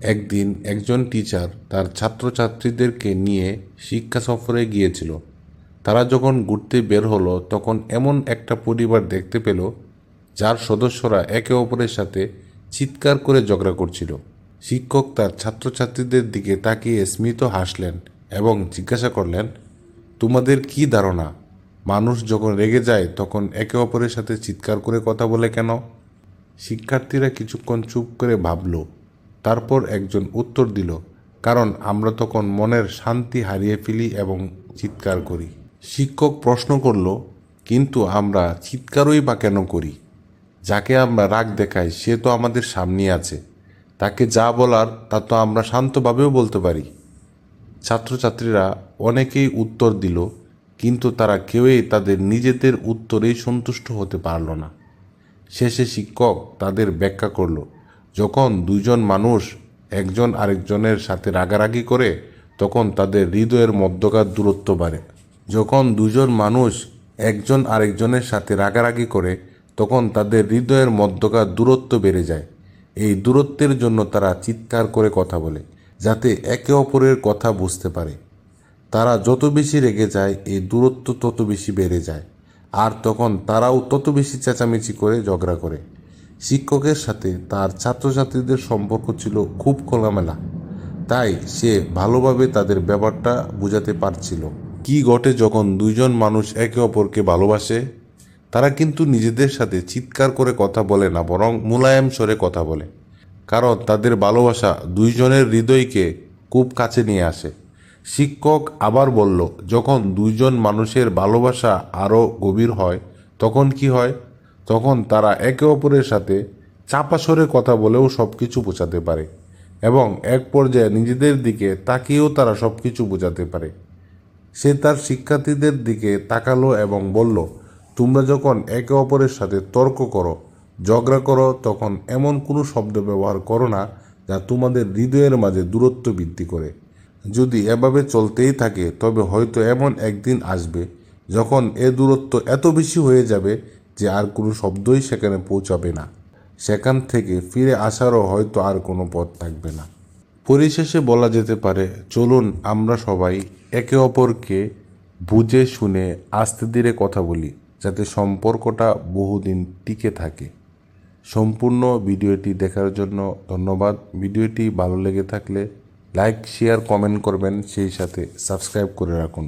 একদিন একজন টিচার তার ছাত্রছাত্রীদেরকে নিয়ে শিক্ষা সফরে গিয়েছিল। তারা যখন ঘুরতে বের হলো, তখন এমন একটা পরিবার দেখতে পেল, যার সদস্যরা একে অপরের সাথে চিৎকার করে ঝগড়া করছিল। শিক্ষক তার ছাত্রছাত্রীদের দিকে তাকিয়ে স্মিত হাসলেন এবং জিজ্ঞাসা করলেন, তোমাদের কি ধারণা? মানুষ যখন রেগে যায়, তখন একে অপরের সাথে চিৎকার করে কথা বলে কেন? শিক্ষার্থীরা কিছুক্ষণ চুপ করে ভাবল তারপর একজন উত্তর দিল, কারণ আমরা তখন মনের শান্তি হারিয়ে ফেলি এবং চিৎকার করি। শিক্ষক প্রশ্ন করল, কিন্তু আমরা চিৎকারই বা কেন করি? যাকে আমরা রাগ দেখাই, সে তো আমাদের সামনে আছে। তাকে যা বলার, তা তো আমরা শান্তভাবেও বলতে পারি। ছাত্রছাত্রীরা অনেকেই উত্তর দিল, কিন্তু তারা কেউই তাদের নিজেদের উত্তরেই সন্তুষ্ট হতে পারল না। শেষে শিক্ষক তাদের ব্যাখ্যা করল যখন দুজন মানুষ একজন আরেকজনের সাথে রাগারাগি করে, তখন তাদের হৃদয়ের মধ্যকার দূরত্ব বাড়ে। যখন দুজন মানুষ একজন আরেকজনের সাথে রাগারাগি করে, তখন তাদের হৃদয়ের মধ্যকার দূরত্ব বেড়ে যায়। এই দূরত্বের জন্য তারা চিৎকার করে কথা বলে, যাতে একে অপরের কথা বুঝতে পারে। তারা যত বেশি রেগে যায়, এই দূরত্ব তত বেশি বেড়ে যায়। আর তখন তারাও তত বেশি চেঁচামেচি করে, ঝগড়া করে। শিক্ষকের সাথে তার ছাত্রছাত্রীদের সম্পর্ক ছিল খুব খোলামেলা। তাই সে ভালোভাবে তাদের ব্যাপারটা বোঝাতে পারছিল। কি ঘটে যখন দুইজন মানুষ একে অপরকে ভালোবাসে? তারা কিন্তু নিজেদের সাথে চিৎকার করে কথা বলে না, বরং মোলায়েম স্বরে কথা বলে। কারণ তাদের ভালোবাসা দুইজনের হৃদয়কে খুব কাছে নিয়ে আসে। শিক্ষক আবার বলল, যখন দুইজন মানুষের ভালোবাসা আরও গভীর হয়, তখন কি হয়? তখন তারা একে অপরের সাথে চাপা স্বরে কথা বলেও সব কিছু বোঝাতে পারে এবং এক পর্যায়ে নিজেদের দিকে তাকিয়েও তারা সব কিছু বোঝাতে পারে। সে তার শিক্ষার্থীদের দিকে তাকালো এবং বলল, তোমরা যখন একে অপরের সাথে তর্ক করো, ঝগড়া করো, তখন এমন কোনো শব্দ ব্যবহার করো না যা তোমাদের হৃদয়ের মাঝে দূরত্ব বৃদ্ধি করে। যদি এভাবে চলতেই থাকে, তবে হয়তো এমন একদিন আসবে যখন এ দূরত্ব এত বেশি হয়ে যাবে যে আর কোনো শব্দই সেখানে পৌঁছাবে না। সেখান থেকে ফিরে আসারও হয়তো আর কোনো পথ থাকবে না। পরিশেষে বলা যেতে পারে, চলুন আমরা সবাই একে অপরকে বুঝে শুনে আস্তে ধীরে কথা বলি, যাতে সম্পর্কটা বহুদিন টিকে থাকে। সম্পূর্ণ ভিডিওটি দেখার জন্য ধন্যবাদ। ভিডিওটি ভালো লেগে থাকলে লাইক, শেয়ার, কমেন্ট করবেন। সেই সাথে সাবস্ক্রাইব করে রাখুন।